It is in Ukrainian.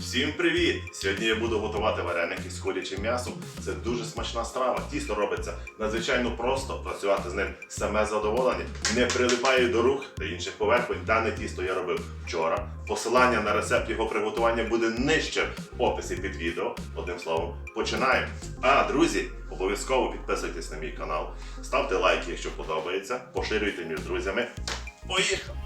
Всім привіт! Сьогодні я буду готувати вареники з курячим м'ясом. Це дуже смачна страва. Тісто робиться надзвичайно просто. Працювати з ним саме задоволення. Не прилипає до рук та інших поверхонь. Дане тісто я робив вчора. Посилання на рецепт його приготування буде нижче в описі під відео. Одним словом, починаємо. А, друзі, обов'язково підписуйтесь на мій канал, ставте лайки, якщо подобається, поширюйте між друзями. Поїхали!